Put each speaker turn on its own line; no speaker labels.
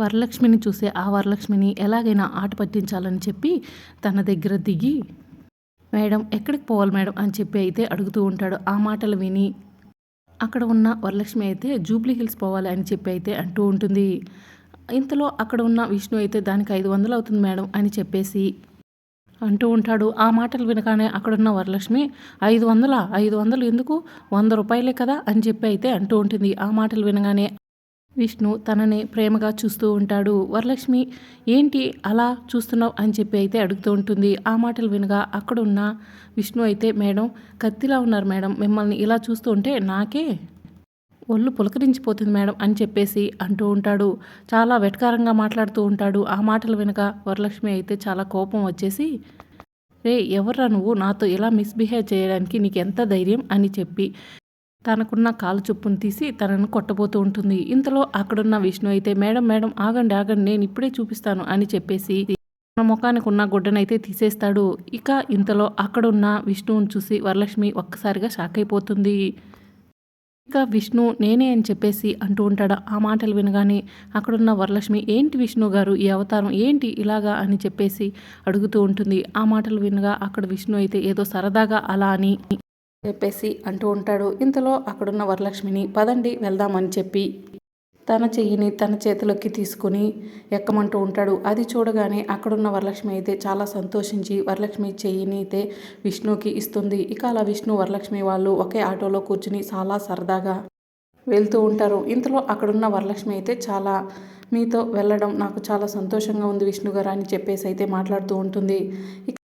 వరలక్ష్మిని చూసే ఆ వరలక్ష్మిని ఎలాగైనా ఆట పట్టించాలని చెప్పి తన దగ్గర దిగి మేడం ఎక్కడికి పోవాలి మేడం? అని చెప్పి అయితే అడుగుతూ ఉంటాడు. ఆ మాటలు విని అక్కడ ఉన్న వరలక్ష్మి అయితే జూబ్లీ హిల్స్ పోవాలి అని చెప్పి అయితే అంటూ ఉంటుంది. ఇంతలో అక్కడ ఉన్న విష్ణు అయితే దానికి ఐదు వందలు అవుతుంది మేడం అని చెప్పేసి అంటూ ఉంటాడు. ఆ మాటలు వినగానే అక్కడున్న వరలక్ష్మి ఐదు వందల? ఐదు వందలు ఎందుకు? వంద రూపాయలే కదా? అని చెప్పి అయితే అంటూ ఉంటుంది. ఆ మాటలు వినగానే విష్ణు తనని ప్రేమగా చూస్తూ ఉంటాడు. వరలక్ష్మి ఏంటి అలా చూస్తున్నావు? అని చెప్పి అయితే అడుగుతూ ఉంటుంది. ఆ మాటలు వినగా అక్కడున్న విష్ణు అయితే మేడం కత్తిలా ఉన్నారు మేడం మిమ్మల్ని ఇలా చూస్తూ ఉంటే నాకే ఒళ్ళు పులకరించిపోతుంది మేడం అని చెప్పేసి అంటూ ఉంటాడు. చాలా వెటకారంగా మాట్లాడుతూ ఉంటాడు. ఆ మాటలు వినక వరలక్ష్మి అయితే చాలా కోపం వచ్చేసి రే ఎవర్రా నువ్వు? నాతో ఇలా మిస్బిహేవ్ చేయడానికి నీకు ఎంత ధైర్యం? అని చెప్పి తనకున్న కాలు చొప్పును తీసి తనను కొట్టబోతూ ఉంటుంది. ఇంతలో అక్కడున్న విష్ణు అయితే మేడం మేడం ఆగండి ఆగండి నేను ఇప్పుడే చూపిస్తాను అని చెప్పేసి తన ముఖానికి ఉన్న గుడ్డనైతే తీసేస్తాడు. ఇక ఇంతలో అక్కడున్న విష్ణువుని చూసి వరలక్ష్మి ఒక్కసారిగా షాక్ అయిపోతుంది. ఇక విష్ణు నేనే అని చెప్పేసి అంటూ ఉంటాడు ఆ మాటలు వినగానే అక్కడున్న వరలక్ష్మి ఏంటి విష్ణు గారు ఈ అవతారం ఏంటి ఇలాగా? అని చెప్పేసి అడుగుతూ ఉంటుంది. ఆ మాటలు వినగా అక్కడ విష్ణు అయితే ఏదో సరదాగా అలా అని చెప్పేసి అంటూ ఉంటాడు. ఇంతలో అక్కడున్న వరలక్ష్మిని పదండి వెళ్దామని చెప్పి తన చెయ్యిని తన చేతిలోకి తీసుకుని ఎక్కమంటూ ఉంటాడు. అది చూడగానే అక్కడున్న వరలక్ష్మి అయితే చాలా సంతోషించి వరలక్ష్మి చెయ్యిని అయితే విష్ణుకి ఇస్తుంది. ఇక అలా విష్ణు వరలక్ష్మి వాళ్ళు ఒకే ఆటోలో కూర్చుని చాలా సరదాగా వెళ్తూ ఉంటారు. ఇంతలో అక్కడున్న వరలక్ష్మి అయితే చాలా మీతో వెళ్ళడం నాకు చాలా సంతోషంగా ఉంది విష్ణు గారు అని చెప్పేసి అయితే మాట్లాడుతూ ఉంటుంది. ఇక